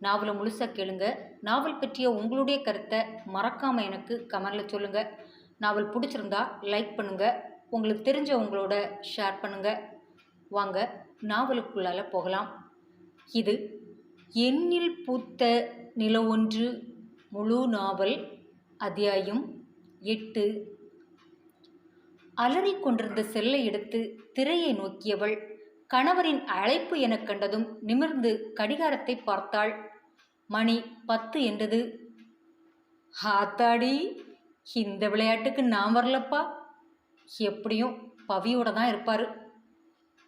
நாவலை முழுசாக கேளுங்க. நாவல் பற்றிய உங்களுடைய கருத்தை மறக்காமல் எனக்கு கமெண்டில் சொல்லுங்கள் நாவல் பிடிச்சிருந்தா லைக் பண்ணுங்கள் உங்களுக்கு தெரிஞ்சவங்களோட ஷேர் பண்ணுங்கள் வாங்க நாவலுக்குள்ளால போகலாம். இது எண்ணில் பூத்த நில ஒன்று முழு நாவல் அத்தியாயம் எட்டு. அலறி கொண்டிருந்த செல்லை எடுத்து திரையை நோக்கியவள் கணவரின் அழைப்பு எனக் கண்டதும் நிமிர்ந்து கடிகாரத்தை பார்த்தாள். மணி பத்து என்றது. ஆத்தாடி இந்த விளையாட்டுக்கு நான் வரலப்பா. எப்படியும் பவியோட தான் இருப்பார்.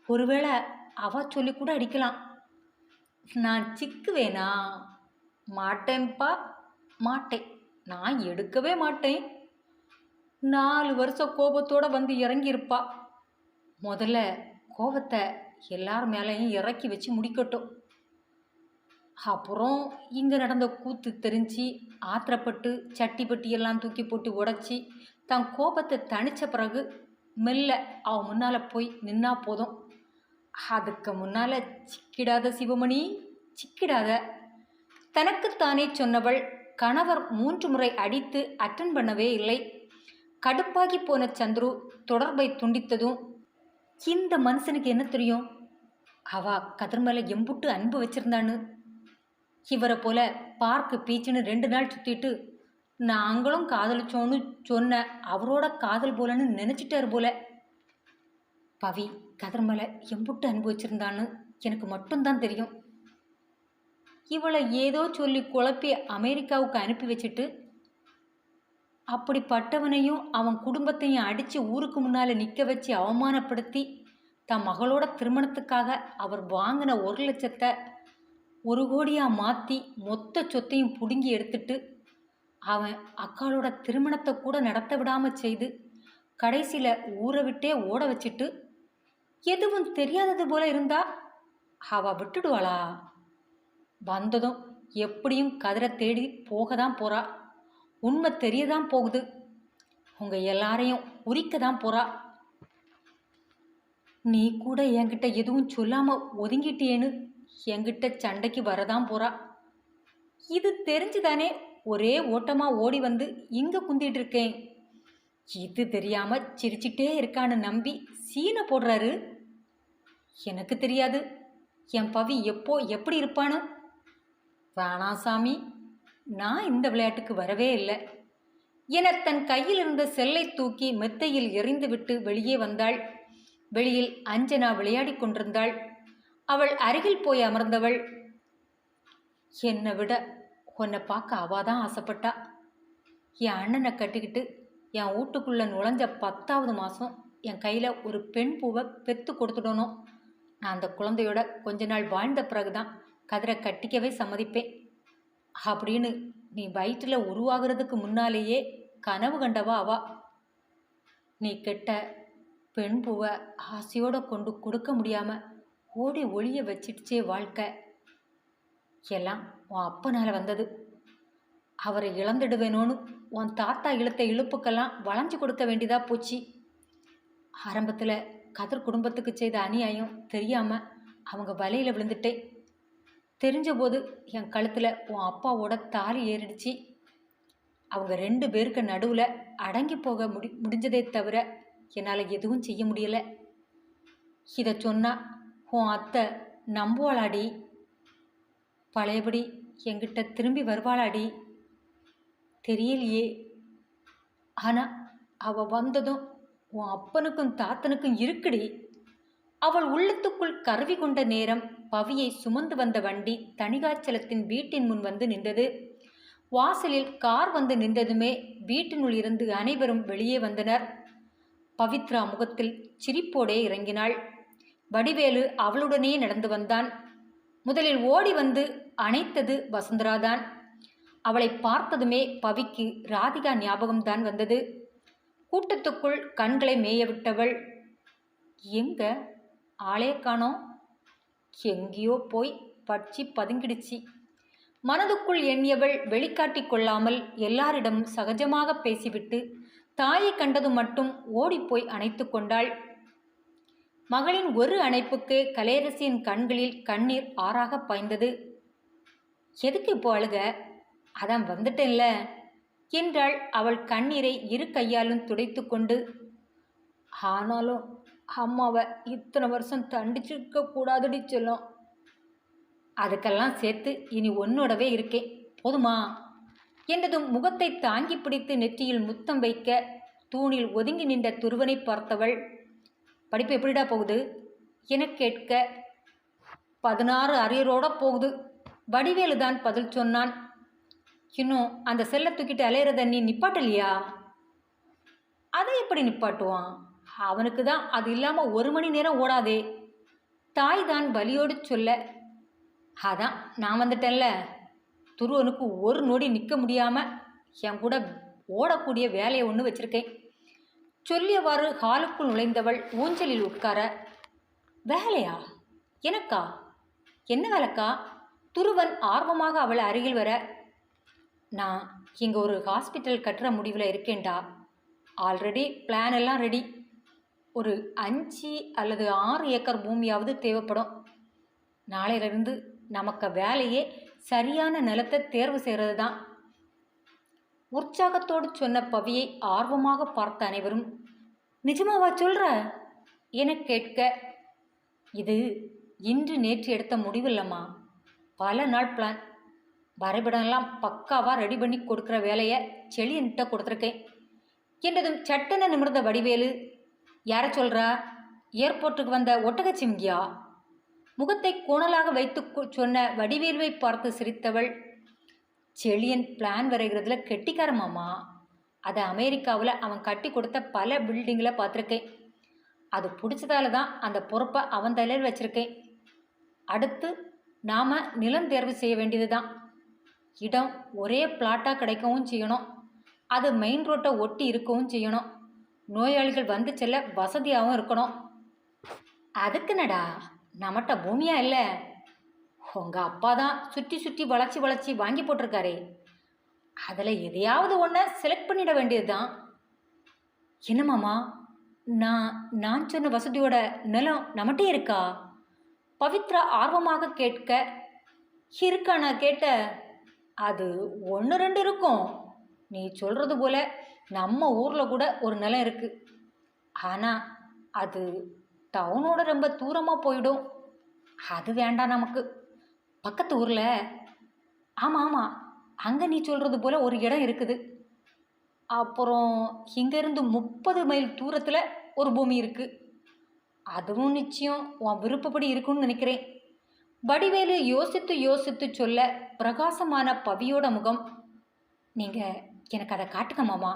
ஒருவேளை அவ சொல்லி கூட அடிக்கலாம். நான் சிக்குவேனா? மாட்டேன்ப்பா. மாட்டேன். நான் எடுக்கவே மாட்டேன். நாலு வருஷம் கோபத்தோடு வந்து இறங்கியிருப்பா. முதல்ல கோபத்தை எல்லார் மேலேயும் இறக்கி வச்சு முடிக்கட்டும். அப்புறம் இங்கே நடந்த கூத்து தெரிஞ்சு ஆத்திரப்பட்டு சட்டி பட்டியெல்லாம் தூக்கி போட்டு உடச்சி தன் கோபத்தை தணித்த பிறகு மெல்ல அவன் முன்னால் போய் நின்னா போதும். அதுக்கு முன்னால் சிக்கிடாத சிவமணி சிக்கிடாத. தனக்குத்தானே சொன்னவள் கணவர் மூன்று முறை அடித்து அட்டன் பண்ணவே இல்லை. கடுப்பாகி போன சந்துரு தொடர்பை துண்டித்ததும் இந்த மனுஷனுக்கு என்ன தெரியும்? அவ கதிர் மேலே எம்புட்டு அன்பு வச்சிருந்தான்னு இவரை போல பார்க்கு பீச்சுன்னு ரெண்டு நாள் சுத்திட்டு நாங்களும் காதலிச்சோன்னு சொன்ன அவரோட காதல் போலன்னு நினைச்சிட்டாரு போல. பவி கதிர்மலை எம்புட்டு அனுபவிச்சிருந்தான்னு எனக்கு மட்டும்தான் தெரியும். இவளை ஏதோ சொல்லி குழப்பி அமெரிக்காவுக்கு அனுப்பி வச்சுட்டு அப்படிப்பட்டவனையும் அவன் குடும்பத்தையும் அடித்து ஊருக்கு முன்னால் நிற்க வச்சு அவமானப்படுத்தி தன் மகளோட திருமணத்துக்காக அவர் வாங்கின ஒரு லட்சத்தை ஒரு கோடியாக மாற்றி மொத்த சொத்தையும் பிடுங்கி எடுத்துட்டு அவன் அக்காளோட திருமணத்தை கூட நடத்த விடாமல் செய்து கடைசியில் ஊரை விட்டே ஓட வச்சுட்டு எதுவும் தெரியாதது போல இருந்தா அவ விட்டுடுவாளா? வந்ததும் எப்படியும் கதிரை தேடி போக தான் போறா. உண்மை தெரிய தான் போகுது. உங்க எல்லாரையும் உரிக்க தான் போறா. நீ கூட என்கிட்ட எதுவும் சொல்லாம ஒதுங்கிட்டியேன்னு என்கிட்ட சண்டைக்கு வரதான் போறா. இது தெரிஞ்சுதானே ஒரே ஓட்டமா ஓடி வந்து இங்க குந்திட்டு இருக்கேன். இது தெரியாம சிரிச்சிட்டே இருக்கான்னு நம்பி சீனை போடுறாரு. எனக்கு தெரியாது. என் பவி எப்போ எப்படி இருப்பானு வேணாம் சாமி நான் இந்த விளையாட்டுக்கு வரவே இல்லை. என தன் கையில் இருந்த செல்லை தூக்கி மெத்தையில் எறிந்துவிட்டு வெளியே வந்தாள். வெளியில் அஞ்சனா விளையாடிக் கொண்டிருந்தாள். அவள் அருகில் போய் அமர்ந்தவள். என்னை விட உன்னை பார்க்க அவாதான் ஆசைப்பட்டா. என் அண்ணனை கட்டிக்கிட்டு என் வீட்டுக்குள்ளே நுழைஞ்ச பத்தாவது மாதம் என் கையில் ஒரு பெண் பூவை பெத்து கொடுத்துடணும். நான் அந்த குழந்தையோட கொஞ்ச நாள் வாழ்ந்த பிறகுதான் கதிரை கட்டிக்கவே சம்மதிப்பேன். அப்படின்னு நீ வயிற்றில் உருவாகிறதுக்கு முன்னாலேயே கனவு கண்டவா அவா. நீ கெட்ட பெண் பூவை ஆசையோடு கொண்டு கொடுக்க முடியாமல் ஓடி ஒளிய வச்சிடுச்சே வாழ்க்கை. எல்லாம் உன் அப்பனால் வந்தது. அவரை இழந்துடுவேணும்னு உன் தாத்தா இழுத்த இழுப்புக்கெல்லாம் வளைஞ்சு கொடுக்க வேண்டியதா போச்சு. ஆரம்பத்தில் கதிர் குடும்பத்துக்கு செய்த அநியாயம் தெரியாமல் அவங்க வலையில் விழுந்துட்டேன். தெரிஞ்சபோது என் கழுத்தில் உன் அப்பாவோட தாலி ஏறிடுச்சு. அவங்க ரெண்டு பேருக்கு நடுவில் அடங்கி போக முடி முடிஞ்சதே தவிர என்னால் எதுவும் செய்ய முடியலை. இதை சொன்னால் உன் அத்தை நம்புவாளாடி? பழையபடி எங்கிட்ட திரும்பி வருவாளாடி? தெரியலையே. ஆனால் அவ வந்ததும் உன் அப்பனுக்கும் தாத்தனுக்கும் இருக்குடி. அவள் உள்ளத்துக்குள் கருவி கொண்ட நேரம் பவியை சுமந்து வந்த வண்டி தணிகாச்சலத்தின் வீட்டின் முன் வந்து நின்றது. வாசலில் கார் வந்து நின்றதுமே வீட்டினுள் இருந்து அனைவரும் வெளியே வந்தனர். பவித்ரா முகத்தில் சிரிப்போடே இறங்கினாள். வடிவேலு அவளுடனே நடந்து வந்தான். முதலில் ஓடி வந்து அணைத்தது வசுந்தராதான். அவளை பார்த்ததுமே பவிக்கு ராதிகா ஞாபகம்தான் வந்தது. கூட்டத்துக்குள் கண்களை மேயவிட்டவள் எங்க? ஆளே காணோம் எங்கேயோ போய் பட்சி பதுங்கிடுச்சு. மனதுக்குள் எண்ணியவள் வெளிக்காட்டி கொள்ளாமல் எல்லாரிடமும் சகஜமாக பேசிவிட்டு தாயை கண்டது மட்டும் ஓடிப்போய் அணைத்து கொண்டாள். மகளின் ஒரு அணைப்புக்கு கலையரசியின் கண்களில் கண்ணீர் ஆறாக பாய்ந்தது. எதுக்கு இப்போ அழுக? அதான் வந்துட்டேன்ல என்றாள் அவள் கண்ணீரை இரு கையாலும் துடைத்து கொண்டு. ஆனாலும் அம்மாவை இத்தனை வருஷம் தண்டிச்சிருக்க கூடாதுடி சொல்லும். அதுக்கெல்லாம் சேர்த்து இனி உன்னோடவே இருக்கேன். போதுமா? என்றதும் முகத்தை தாங்கி பிடித்து நெற்றியில் முத்தம் வைக்க தூணில் ஒதுங்கி நின்ற துருவனை பார்த்தவள் படிப்பு எப்படிடா போகுது? என கேட்க பதினாறு அரியரோட போகுது. வடிவேலு தான் பதில் சொன்னான். இன்னும் அந்த செல்லை தூக்கிட்டு அலையிறத நீ நிப்பாட்டலையா? அதை எப்படி நிப்பாட்டுவான்? அவனுக்கு தான் அது இல்லாமல் ஒரு மணி நேரம் ஓடாதே. தாய் தான் வலியோடு சொல்ல அதான் நான் வந்துட்டேன்ல. துருவனுக்கு ஒரு நொடி நிற்க முடியாமல் என் கூட ஓடக்கூடிய வேலையை ஒன்று வச்சுருக்கேன். சொல்லியவாறு ஹாலுக்குள் நுழைந்தவள் ஊஞ்சலில் உட்கார வேலையா? எனக்கா? என்ன வேலைக்கா? துருவன் ஆர்வமாக அவளை அருகில் வர நான் இங்கே ஒரு ஹாஸ்பிட்டல் கட்டுற முடிவில் இருக்கேன்டா. ஆல்ரெடி பிளான் எல்லாம் ரெடி. ஒரு அஞ்சு அல்லது ஆறு ஏக்கர் பூமியாவது தேவைப்படும். நாளையிலிருந்து நமக்கு வேலையே சரியான நிலத்தை தேர்வு செய்கிறது தான் உற்சாகத்தோடு சொன்ன பவியை ஆர்வமாக பார்த்த அனைவரும் நிஜமாவா சொல்ற? என கேட்க இது இன்று நேற்று எடுத்த முடிவில்லம்மா. பல நாள் பிளான் வரைபடம்லாம் பக்காவாக ரெடி பண்ணி கொடுக்குற வேலையை செளியன்கிட்ட கொடுத்துருக்கேன். என்றதும் சட்டென நிமிர்ந்த வடிவேலு யாரை சொல்கிறா ஏர்போர்ட்டுக்கு வந்த ஒட்டகச்சிங்கியா முகத்தை கோணலாக வைத்து சொன்ன வடிவேலுவை பார்த்து சிரித்தவள் செழியன் பிளான் வரைகிறதுல கெட்டிக்காரமாமா அதை அமெரிக்காவில் அவன் கட்டி கொடுத்த பல பில்டிங்கில் பார்த்துருக்கேன். அது பிடிச்சதால தான் அந்த பொறுப்பை அவன் தலையில் வச்சுருக்கேன். அடுத்து நாம் நிலம் தேர்வு செய்ய வேண்டியது தான். இடம் ஒரே பிளாட்டாக கிடைக்கவும் செய்யணும். அது மெயின் ரோட்டை ஒட்டி இருக்கவும் செய்யணும். நோயாளிகள் வந்து செல்ல வசதியாகவும் இருக்கணும். அதுக்குனடா நம்மகிட்ட பூமியா இல்லை? உங்கள் அப்பா தான் சுற்றி சுற்றி வளர்ச்சி வளர்ச்சி வாங்கி போட்டிருக்காரே. அதில் எதையாவது ஒன்றை செலக்ட் பண்ணிட வேண்டியது தான் என்னமாம்மா நான் நான் சொன்ன வசதியோட நிலம் நம்மகிட்டே இருக்கா? பவித்ரா ஆர்வமாக கேட்க இருக்கா நான் கேட்ட? அது ஒன்று ரெண்டு இருக்கும். நீ சொல்கிறது போல நம்ம ஊரில் கூட ஒரு நிலம் இருக்குது ஆனால் அது டவுனோட ரொம்ப தூரமாக போயிடும். அது வேண்டாம் நமக்கு. பக்கத்து ஊரில். ஆமாம் ஆமாம் அங்கே நீ சொல்கிறது போல் ஒரு இடம் இருக்குது. அப்புறம் இங்கேருந்து முப்பது மைல் தூரத்தில் ஒரு பூமி இருக்குது அதுவும் நிச்சயம். உன் விருப்பப்படி இருக்கும்னு நினைக்கிறேன். வடிவேலு யோசித்து யோசித்து சொல்ல பிரகாசமான பவியோட முகம். நீங்கள் எனக்கு அதை காட்டுங்க மாமா.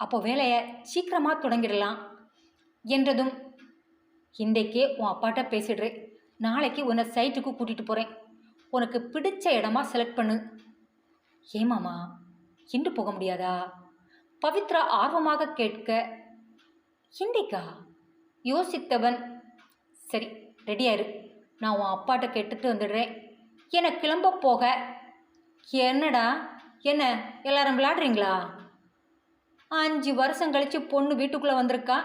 அப்போ வேலையை சீக்கிரமாக தொடங்கிடலாம் என்றதும் இன்றைக்கே உன் அப்பாட்ட பேசிடுறேன் நாளைக்கு உன்னை சைட்டுக்கு கூட்டிகிட்டு போகிறேன் உனக்கு பிடிச்ச இடமா செலக்ட் பண்ணு. ஏமாமா இன்று போக முடியாதா? பவித்ரா ஆர்வமாக கேட்க இன்றைக்கா யோசித்தவன் சரி ரெடியாயிரு நான் உன் அப்பாட்ட கேட்டுட்டு வந்துடுறேன். என்னை கிளம்ப போக. என்னடா? என்ன எல்லாரும் விளாடுறீங்களா அஞ்சு வருஷம் கழிச்சு பொண்ணு வீட்டுக்குள்ளே வந்திருக்கா.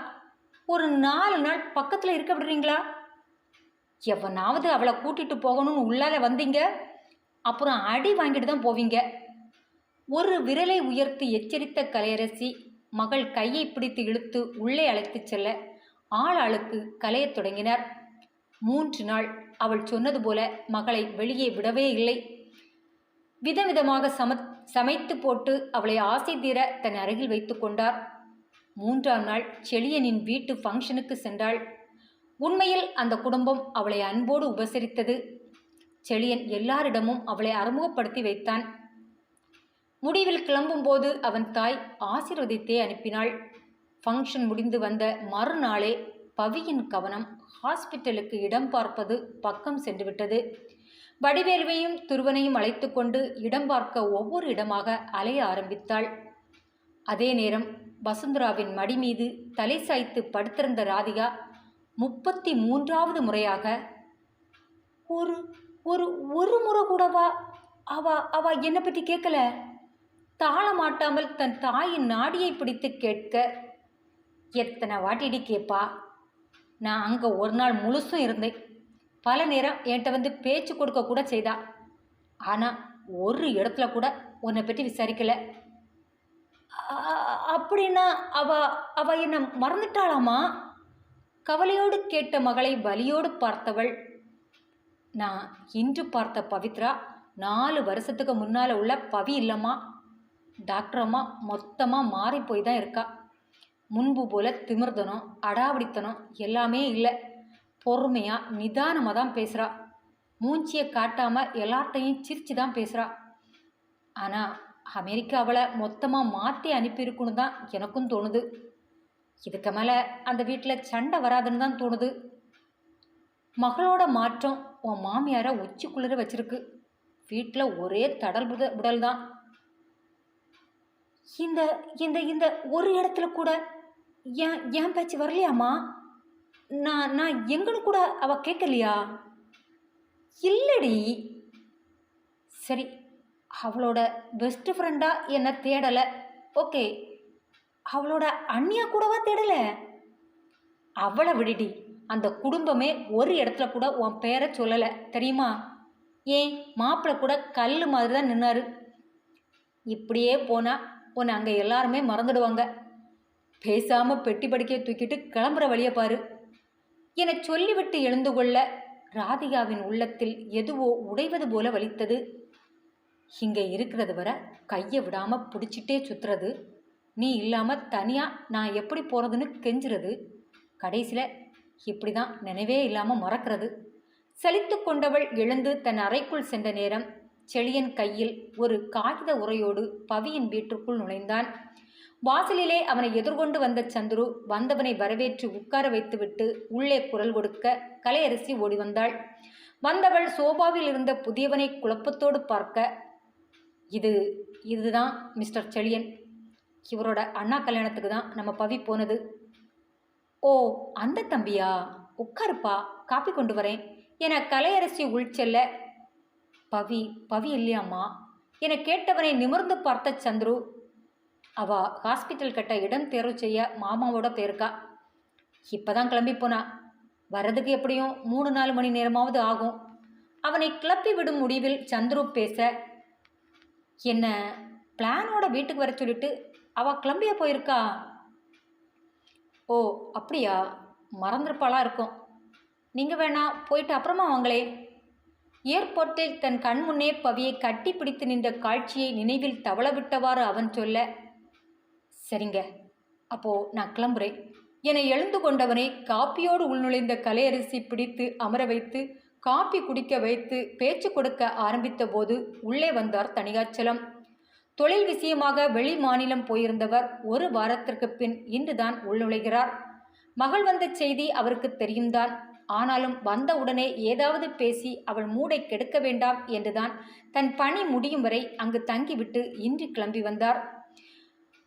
ஒரு நாலு நாள் பக்கத்தில் இருக்க விடுறீங்களா? எவனாவது அவளை கூட்டிட்டு போகணும்னு உள்ளால வந்தீங்க? அப்புறம் அடி வாங்கிட்டு தான் போவீங்க. ஒரு விரலை உயர்த்தி எச்சரித்த கலையரசி மகள் கையை பிடித்து இழுத்து உள்ளே அழைத்துச் செல்ல ஆள் ஆளுக்கு கலையத் தொடங்கினார். மூன்று நாள் அவள் சொன்னது போல மகளை வெளியே விடவே இல்லை. விதவிதமாக சம சமைத்து போட்டு அவளை ஆசை தீர தன் அருகில் வைத்து கொண்டார். மூன்றாம் நாள் செழியனின் வீட்டு ஃபங்க்ஷனுக்கு சென்றாள். உண்மையில் அந்த குடும்பம் அவளை அன்போடு உபசரித்தது. செழியன் எல்லாரிடமும் அவளை அறிமுகப்படுத்தி வைத்தான். முடிவில் கிளம்பும்போது அவன் தாய் ஆசீர்வதித்தே அனுப்பினாள். ஃபங்க்ஷன் முடிந்து வந்த மறுநாளே பவியின் கவனம் ஹாஸ்பிட்டலுக்கு இடம் பார்ப்பது பக்கம் சென்றுவிட்டது. வடிவேல்வையும் துருவனையும் அழைத்து கொண்டு இடம் பார்க்க ஒவ்வொரு இடமாக அலைய ஆரம்பித்தாள். அதே நேரம் வசுந்தராவின் மடி மீது தலை சாய்த்து படுத்திருந்த ராதிகா முப்பத்தி மூன்றாவது முறையாக ஒரு ஒரு ஒரு முறை கூடவா அவ அவ என்னை பற்றி கேட்கல. தாளமாட்டாமல் தன் தாயின் நாடியை பிடித்து கேட்க எத்தனை வாட்டிடி கேட்பா நான் அங்கே ஒரு நாள் முழுசும் இருந்தேன். பல நேரம் என்கிட்ட வந்து பேச்சு கொடுக்க கூட செய்தா. ஆனால் ஒரு இடத்துல கூட உன்னை பற்றி விசாரிக்கல. அப்படின்னா அவ அவ என்னை மறந்துட்டாளாமா? கவலையோடு கேட்ட மகளை வலியோடு பார்த்தவள் நான் இன்று பார்த்த பவித்ரா நாலு வருஷத்துக்கு முன்னால் உள்ள பவி இல்லைம்மா. டாக்டர் அம்மா மொத்தமாக மாறி போய் தான் இருக்கா. முன்பு போல திமிர்தனம் அடாவடித்தனம் எல்லாமே இல்லை. பொறுமையாக நிதானமாக தான் பேசுகிறா மூஞ்சியை காட்டாமல் எல்லார்ட்டையும் சிரித்து தான் பேசுகிறா ஆனால் அமெரிக்காவில் மொத்தமாக மாற்றி அனுப்பியிருக்குன்னு தான் எனக்கும் தோணுது. இதுக்கு மேலே அந்த வீட்டில் சண்டை வராதுன்னு தான் தோணுது. மகளோட மாற்றம் உன் மாமியாரை உச்சி குளிர வச்சிருக்கு. வீட்டில் ஒரே தடல் புத உடல் தான். இந்த இந்த இந்த ஒரு இடத்துல கூட ஏன் ஏன் பேச்சு வரலையாம்மா? நான் நான் எங்கன்னு கூட அவ கேட்கலையா? இல்லடி. சரி அவளோட பெஸ்ட் ஃப்ரெண்டாக என்னை தேடலை. ஓகே. அவளோட அண்ணியா கூடவா தேடலை? அவளை விடுடி. அந்த குடும்பமே ஒரு இடத்துல கூட உன் பேரை சொல்லலை. தெரியுமா? ஏன்? மாப்பிள்ளை கூட கல் மாதிரி தான் நின்னாரு. இப்படியே போனால் உன்னை அங்கே எல்லாருமே மறந்துடுவாங்க. பேசாமல் பெட்டி படிக்கையை தூக்கிட்டு கிளம்புற வழியை பாரு. என சொல்லிவிட்டு எழுந்து கொள்ள ராதிகாவின் உள்ளத்தில் எதுவோ உடைவது போல வலித்தது. இங்கே இருக்கிறது வர கையை விடாமல் பிடிச்சிட்டே சுத்துறது. நீ இல்லாமல் தனியாக நான் எப்படி போகிறதுன்னு கெஞ்சுறது? கடைசியில் இப்படி தான் நினைவே இல்லாமல் மறக்கிறது. சலித்து கொண்டவள் எழுந்து தன் அறைக்குள் சென்ற நேரம் செழியன் கையில் ஒரு காகித உரையோடு பவியின் வீட்டிற்குள் நுழைந்தான். வாசலிலே அவனை எதிர்கொண்டு வந்த சந்துரு வந்தவனை வரவேற்று உட்கார வைத்துவிட்டு உள்ளே குரல் கொடுக்க கலையரசி ஓடி வந்தாள். வந்தவள் சோபாவில் இருந்த புதியவனை குழப்பத்தோடு பார்க்க இது இதுதான் மிஸ்டர் செழியன். இவரோட அண்ணா கல்யாணத்துக்கு தான் நம்ம பவி போனது. ஓ அந்த தம்பியா? உட்காருப்பா காப்பி கொண்டு வரேன். என கலையரசி உள்ச்செல்ல பவி பவி இல்லையாம்மா? என கேட்டவனை நிமிர்ந்து பார்த்த சந்துரு அவ ஹாஸ்பிட்டல் கட்ட இடம் தேர்வு செய்ய மாமாவோட போயிருக்கா. இப்பதான் கிளம்பி போனா. வர்றதுக்கு எப்படியும் மூணு நாலு மணி நேரமாவது ஆகும். அவனை கிளப்பி விடும் முடிவில் சந்துரு பேச என்ன பிளானோட வீட்டுக்கு வர சொல்லிட்டு அவள் கிளம்பியா போயிருக்கா? ஓ அப்படியா? மறந்துருப்பாளா இருக்கும். நீங்கள் வேணா போயிட்டு அப்புறமா வாங்களே. ஏர்போர்ட்டில் தன் கண் முன்னே பவியை கட்டி பிடித்து நின்ற காட்சியை நினைவில் தவளவிட்டவாறு அவன் சொல்ல சரிங்க அப்போ நான் கிளம்புறேன். என எழுந்து கொண்டவனை காப்பியோடு உள்நுழைந்த கலையரிசி பிடித்து அமர வைத்து காப்பி குடிக்க வைத்து பேச்சு கொடுக்க ஆரம்பித்த போது உள்ளே வந்தார் தணிகாச்சலம் தொழில் விஷயமாக வெளி மாநிலம் போயிருந்தவர் ஒரு வாரத்திற்கு பின் இன்றுதான் உள்நுழைகிறார். மகள் வந்த செய்தி அவருக்கு தெரியும்தான். ஆனாலும் வந்தவுடனே ஏதாவது பேசி அவள் மூடை கெடுக்க வேண்டாம் என்றுதான் தன் பணி முடியும் வரை அங்கு தங்கிவிட்டு இன்று கிளம்பி வந்தார்.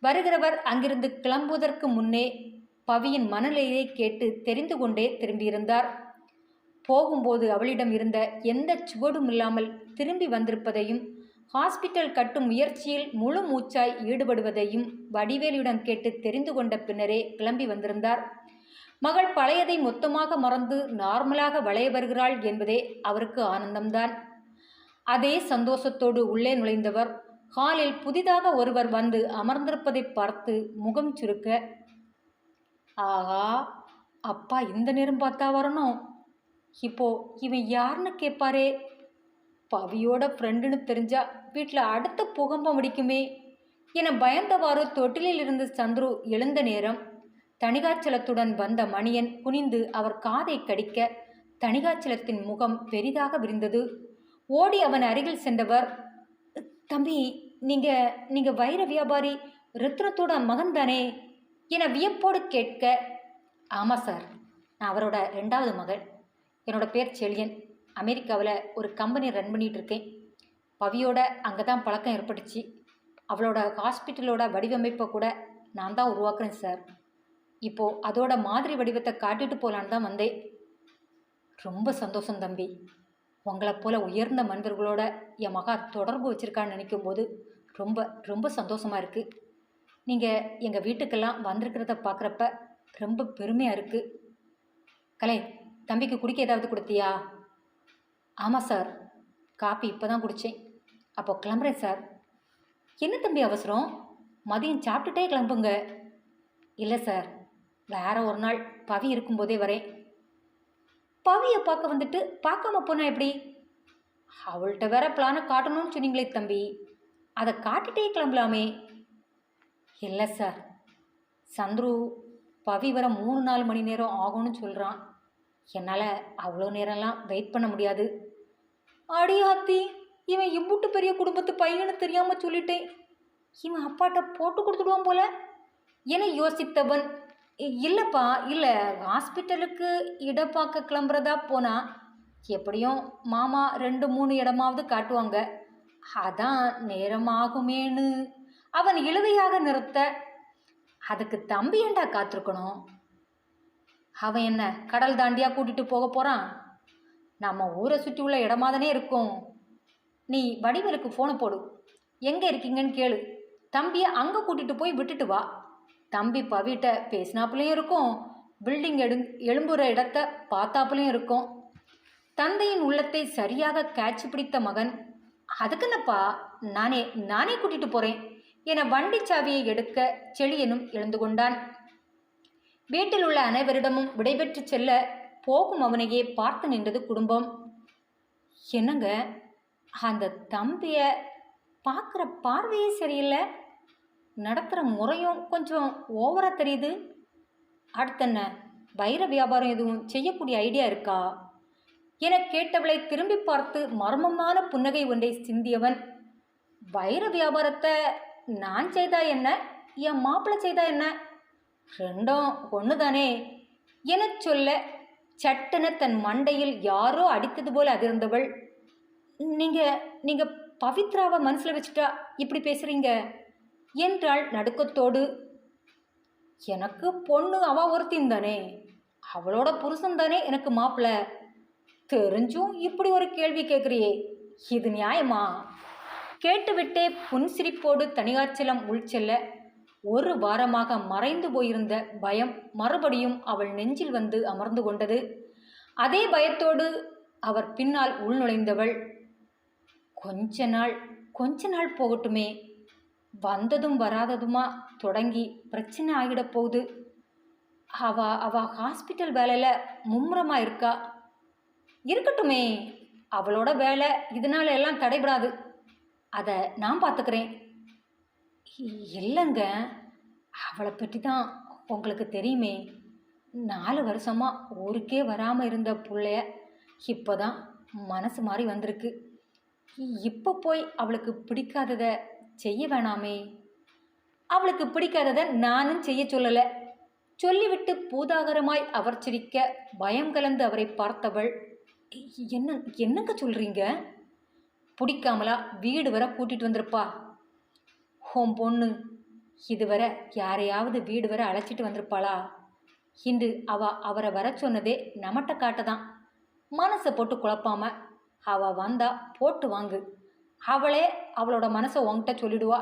வருகிறவர் அங்கிருந்து கிளம்புவதற்கு முன்னே பவியின் மனநிலையை கேட்டு தெரிந்து கொண்டே திரும்பியிருந்தார். போகும்போது அவளிடம் இருந்த எந்த சுவடும் இல்லாமல் திரும்பி வந்திருப்பதையும் ஹாஸ்பிட்டல் கட்டும் முயற்சியில் முழு மூச்சாய் ஈடுபடுவதையும் வடிவேலியுடன் கேட்டு தெரிந்து கொண்ட பின்னரே கிளம்பி வந்திருந்தார். மகள் பழையதை மொத்தமாக மறந்து நார்மலாக வளைய வருகிறாள் என்பதே அவருக்கு ஆனந்தம்தான். அதே சந்தோஷத்தோடு உள்ளே நுழைந்தவர் ஹாலில் புதிதாக ஒருவர் வந்து அமர்ந்திருப்பதை பார்த்து முகம் சுருக்க ஆஹா அப்பா இந்த நேரம் பார்த்தா வரணும். இப்போ இவன் யாருன்னு கேட்பாரே பவியோட ஃப்ரெண்டுன்னு தெரிஞ்சா வீட்டில் அடுத்த புகம்பம் அடிக்குமே என பயந்தவாறு தொட்டிலில் இருந்து சந்துரு எழுந்த நேரம். தணிகாச்சலத்துடன் வந்த மணியன் குனிந்து அவர் காதை கடிக்க தணிகாச்சலத்தின் முகம் பெரிதாக விரிந்தது. ஓடி அவன் அருகில் சென்றவர் தம்பி நீங்க நீங்க வைர வியாபாரி ரத்னத்தோட மகன் தானே என வியப்போடு கேட்க ஆமாம் சார் நான் அவரோட ரெண்டாவது மகள். என்னோட பேர் செழியன். அமெரிக்காவில் ஒரு கம்பெனி ரன் பண்ணிகிட்ருக்கேன் பவியோட அங்கே தான் பழக்கம் ஏற்பட்டுச்சு. அவளோட ஹாஸ்பிட்டலோட வடிவமைப்பை கூட நான் தான் உருவாக்குறேன் சார் இப்போது அதோட மாதிரி வடிவத்தை காட்டிட்டு போகலான்னு தான் வந்தேன். ரொம்ப சந்தோஷம் தம்பி. உங்களை போல் உயர்ந்த மனிதர்களோட என் மகா தொடர்பு வச்சுருக்கான்னு நினைக்கும் போது ரொம்ப ரொம்ப சந்தோஷமாக இருக்குது நீங்கள் எங்கள் வீட்டுக்கெல்லாம் வந்திருக்கிறத பார்க்குறப்ப ரொம்ப பெருமையாக இருக்குது கலை தம்பிக்கு குடிக்க ஏதாவது கொடுத்தியா? ஆமாம் சார். காப்பி இப்போ தான் குடித்தேன் அப்போ கிளம்புறேன் சார். என்ன தம்பி அவசரம்? மதியம் சாப்பிட்டுட்டே கிளம்புங்க. இல்லை சார். வேற ஒரு நாள் பவி இருக்கும்போதே வரேன். பவியை பார்க்க வந்துட்டு பார்க்காம போனால் எப்படி? அவள்கிட்ட வேற பிளானை காட்டணும்னு சொன்னீங்களே தம்பி. அதை காட்டிட்டே கிளம்பலாமே. இல்லை சார். சந்துரு பவி வர மூணு நாலு மணி நேரம் ஆகும்னு சொல்கிறான் என்னால் அவ்வளோ நேரம்லாம் வெயிட் பண்ண முடியாது. அடி ஆத்தி இவன் இம்புட்டு பெரிய குடும்பத்து பையனு தெரியாமல் சொல்லிட்டேன். இவன் அப்பாட்ட போட்டு கொடுத்துடுவான் போல. என யோசித்தவன் "இ- இல்லைப்பா இல்லை ஹாஸ்பிட்டலுக்கு இடம் பார்க்க கிளம்புறதா போனால் எப்படியும் மாமா ரெண்டு மூணு இடமாவது காட்டுவாங்க. அதான் நேரமாகுமேனு அவன் இழுவையாக நிறுத்த அதுக்கு தம்பி ஏன்டா காத்திருக்கணும்? அவன் என்ன கடல் தாண்டியா கூட்டிட்டு போக போறான்? நம்ம ஊரை சுற்றி உள்ள இடமா தானே இருக்கும். நீ வடிவேலுக்கு ஃபோனை போடு. எங்கே இருக்கீங்கன்னு கேளு. தம்பியை அங்கே கூட்டிட்டு போய் விட்டுட்டு வா. தம்பி பவிட்ட பேசினாப்புலையும் இருக்கும். பில்டிங் எடு எழும்புற இடத்த பார்த்தாப்புலையும் இருக்கும். தந்தையின் உள்ளத்தை சரியாக கேட்ச் பிடித்த மகன் அதுக்குன்னப்பா நானே நானே கூட்டிட்டு போறேன். என வண்டி சாவியை எடுக்க செழியனும் எழுந்து கொண்டான். வீட்டில் உள்ள அனைவரிடமும் விடைபெற்று செல்ல போகும் அவனையே பார்த்து நின்றது குடும்பம். என்னங்க? அந்த தம்பிய பார்க்குற பார்வையே சரியில்லை. நடத்துகிற முறையும் கொஞ்சம் ஓவராக தெரியுது. அடுத்தென்ன வைர வியாபாரம் எதுவும் செய்யக்கூடிய ஐடியா இருக்கா? என கேட்டவளை திரும்பி பார்த்து மர்மமான புன்னகை ஒன்றை சிந்தியவன். வைர வியாபாரத்தை நான் செய்தா என்ன? என் மாப்பிள்ளை செய்தா என்ன? ரெண்டும் ஒன்று தானே என சொல்ல சட்டென தன் மண்டையில் யாரோ அடித்தது போல அதிர்ந்தவள். நீங்கள் நீங்கள் பவித்ராவை மனசில் வச்சுட்டா இப்படி பேசுகிறீங்க என்றாள் நடுக்கத்தோடு. எனக்கு பொண்ணு அவ ஒருத்தின் தானே. அவளோட புருஷன் தானே எனக்கு மாப்பிள்ள தெரிஞ்சும் இப்படி ஒரு கேள்வி கேட்குறியே இது நியாயமா? கேட்டுவிட்டே புன்சிரிப்போடு தனியாச்சலம் உள்செல்ல ஒரு வாரமாக மறைந்து போயிருந்த பயம் மறுபடியும் அவள் நெஞ்சில் வந்து அமர்ந்து கொண்டது. அதே பயத்தோடு அவர் பின்னால் உள்நுழைந்தவள் கொஞ்ச நாள் கொஞ்ச நாள் போகட்டுமே. வந்ததும் வராததுமா? தொடங்கி பிரச்சனை ஆகிட போகுது. அவ அவ ஹாஸ்பிட்டல் வேலையில் மும்முரமாக இருக்கா? இருக்கட்டுமே. அவளோட வேலை இதனால எல்லாம் தடைபடாது. அதை நான் பார்த்துக்கிறேன் இல்லைங்க. அவளை பற்றி தான் உங்களுக்கு தெரியுமே. நாலு வருஷமாக ஊருக்கே வராமல் இருந்த பிள்ளைய இப்போ தான் மனசு மாறி வந்திருக்கு. இப்போ போய் அவளுக்கு பிடிக்காததை செய்ய வேணாமே. அவளுக்கு பிடிக்காததை நானும் செய்ய சொல்லலை. சொல்லிவிட்டு பூதாகரமாய் அவர் சிரிக்க பயம் கலந்து அவரை பார்த்தவள் என்ன என்னங்க சொல்கிறீங்க பிடிக்காமலா வீடு வர கூட்டிகிட்டு வந்திருப்பா? ஹோம் பொண்ணு. இதுவரை யாரையாவது வீடு வர அழைச்சிட்டு வந்திருப்பாளா? இன்று அவ அவரை வர சொன்னதே நமட்ட காட்டதான். மனசை போட்டு குழப்பாம அவ வந்தா போட்டு வாங்கு. அவளே அவளோட மனசை உன்கிட்ட சொல்லிடுவா.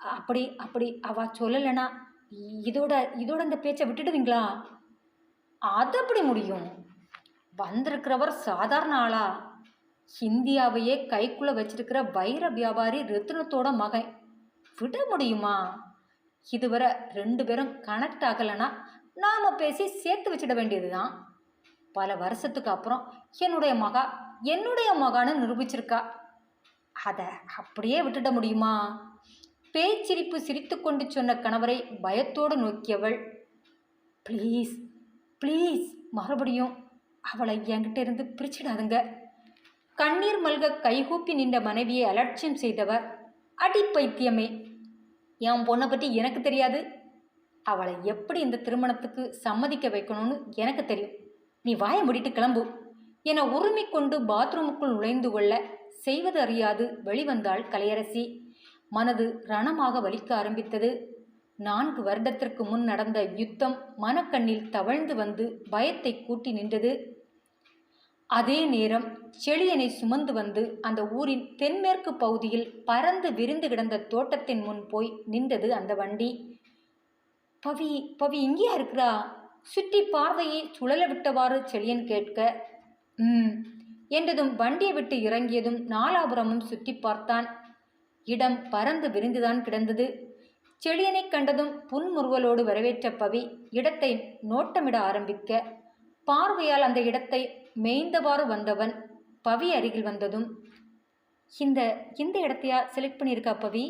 அப்படி அப்படி அவ சொல்லலைன்னா இதோட இதோட இந்த பேச்சை விட்டுடுவீங்களா? அது அப்படி முடியும்? வந்திருக்கிறவர் சாதாரண ஆளா? இந்தியாவையே கைக்குள்ள வச்சிருக்கிற வைர வியாபாரி ரத்னத்தோட மகன். விட முடியுமா? இதுவரை ரெண்டு பேரும் கனெக்ட் ஆகலைன்னா நாம பேசி சேர்த்து வச்சிட வேண்டியதுதான். பல வருஷத்துக்கு அப்புறம் என்னுடைய மகா என்னுடைய மகான்னு நிரூபிச்சிருக்கா. அதை அப்படியே விட்டுட முடியுமா? பேச்சிரிப்பு சிரித்துக்கொண்டு சொன்ன கணவரை பயத்தோடு நோக்கியவள் ப்ளீஸ் ப்ளீஸ் மறுபடியும் அவளை என்கிட்ட இருந்து பிரிச்சிடாதுங்க. கண்ணீர் மல்க கைகூப்பி நின்ற மனைவியை அலட்சியம் செய்தவர் அடி பைத்தியமே என் பொண்ணை பற்றி எனக்கு தெரியாது. அவளை எப்படி இந்த திருமணத்துக்கு சம்மதிக்க வைக்கணும்னு எனக்கு தெரியும். நீ வாய முடிட்டு கிளம்பு. என உரிமை கொண்டு பாத்ரூமுக்குள் நுழைந்து கொள்ள செய்வது அறியாது வெளிவந்தாள் கலையரசி. மனது ரணமாக வலிக்க ஆரம்பித்தது. நான்கு வருடத்திற்கு முன் நடந்த யுத்தம் மனக்கண்ணில் தவழ்ந்து வந்து பயத்தை கூட்டி நின்றது. அதே நேரம் செளியனை சுமந்து வந்து அந்த ஊரின் தென்மேற்கு பகுதியில் பறந்து விரிந்து கிடந்த தோட்டத்தின் முன் போய் நின்றது அந்த வண்டி. பவி பவி இங்கேயா இருக்கிறா? சுற்றி பார்வையை சுழல விட்டவாறு செளியன் கேட்க ம் என்றதும் வண்டியை விட்டு இறங்கியதும் நாலாபுரமும் சுற்றி பார்த்தான். இடம் பறந்து விரிந்துதான் கிடந்தது. செளியனை கண்டதும் புன்முறுவலோடு வரவேற்ற பவி இடத்தை நோட்டமிட ஆரம்பிக்க பார்வையால் அந்த இடத்தை மேய்ந்தவாறு வந்தவன் பவி அருகில் வந்ததும் இந்த இந்த இடத்தையா செலக்ட் பண்ணியிருக்கா பவி?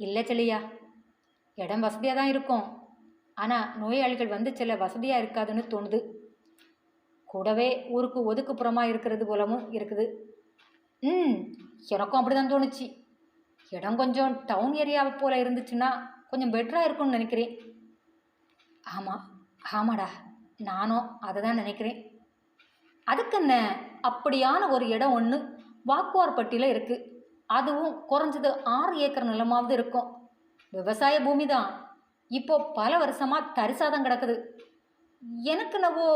இல்லை செல்லையா இடம் வசதியாக தான் இருக்கும். ஆனால் நோயாளிகள் வந்து செல்ல வசதியாக இருக்காதுன்னு தோணுது. கூடவே ஊருக்கு ஒதுக்குப்புறமாக இருக்கிறது போலவும் இருக்குது. ம் எனக்கும் அப்படி தான் தோணுச்சு. இடம் கொஞ்சம் டவுன் ஏரியாவை போல் இருந்துச்சுன்னா கொஞ்சம் பெட்டராக இருக்கும்னு நினைக்கிறேன். ஆமாம் ஆமாடா நானும் அதை தான் நினைக்கிறேன். அதுக்கென்ன? அப்படியான ஒரு இடம் ஒன்று வாக்குவார்பட்டியில் இருக்குது அதுவும் குறைஞ்சது ஆறு ஏக்கர் நிலமாவது இருக்கும். விவசாய பூமி தான். இப்போ பல வருஷமாக தரிசாதம் கிடக்குது. எனக்கு நவோ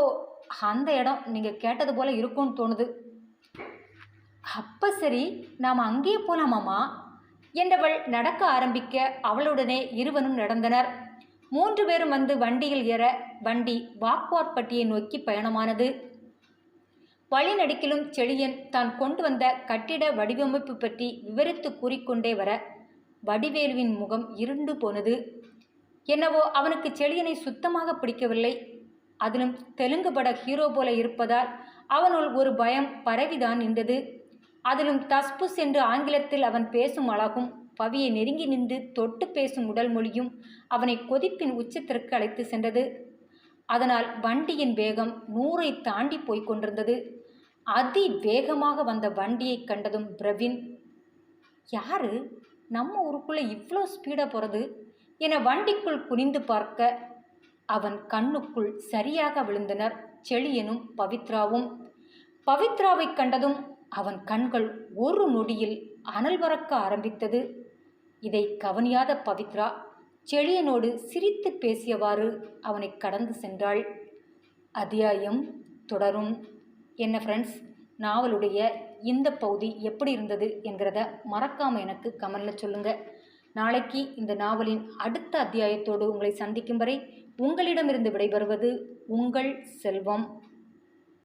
அந்த இடம் நீங்கள் கேட்டது போல் இருக்கும்னு தோணுது. அப்போ சரி நாம் அங்கேயே போலாமாமா? என்றவள் நடக்க ஆரம்பிக்க அவளுடனே இருவனும் நடந்தனர். மூன்று பேரும் வந்து வண்டியில் ஏற வண்டி வாக்குவார்பட்டியை நோக்கி பயணமானது. வழிநடுக்கிலும் செழியன் தான் கொண்டு வந்த கட்டிட வடிவமைப்பு பற்றி விவரித்து கூறிக்கொண்டே வர வடிவேலுவின் முகம் இருண்டு போனது. என்னவோ அவனுக்கு செழியனை சுத்தமாக பிடிக்கவில்லை. அதிலும் தெலுங்கு பட ஹீரோ போல இருப்பதால் அவனுள் ஒரு பயம் பரவிதான் நின்றது. அதிலும் தஸ்புஸ் என்று ஆங்கிலத்தில் அவன் பேசும் அழகும் பவியை நெருங்கி நின்று தொட்டு பேசும் உடல் மொழியும் அவனை கொதிப்பின் உச்சத்திற்கு அழைத்து சென்றது. அதனால் வண்டியின் வேகம் நூறை தாண்டி போய்க் கொண்டிருந்தது. அதி வேகமாக வந்த வண்டியை கண்டதும் பிரவீன் யாரு? நம்ம ஊருக்குள்ளே இவ்வளோ ஸ்பீடாக போகிறது என வண்டிக்குள் குனிந்து பார்க்க அவன் கண்ணுக்குள் சரியாக விழுந்தனர் செழியனும் பவித்ராவும். பவித்ராவைக் கண்டதும் அவன் கண்கள் ஒரு நொடியில் அனல் வறக்க ஆரம்பித்தது. இதை கவனியாத பவித்ரா செழியனோடு சிரித்து பேசியவாறு அவனை கடந்து சென்றாள். அத்தியாயம் தொடரும். என்ன ஃப்ரெண்ட்ஸ் நாவலுடைய இந்த பகுதி எப்படி இருந்தது என்கிறத மறக்காமல் எனக்கு கமெண்டில் சொல்லுங்கள் நாளைக்கு இந்த நாவலின் அடுத்த அத்தியாயத்தோடு உங்களை சந்திக்கும் வரை உங்களிடமிருந்து விடைபெறுவது உங்கள் செல்வம்.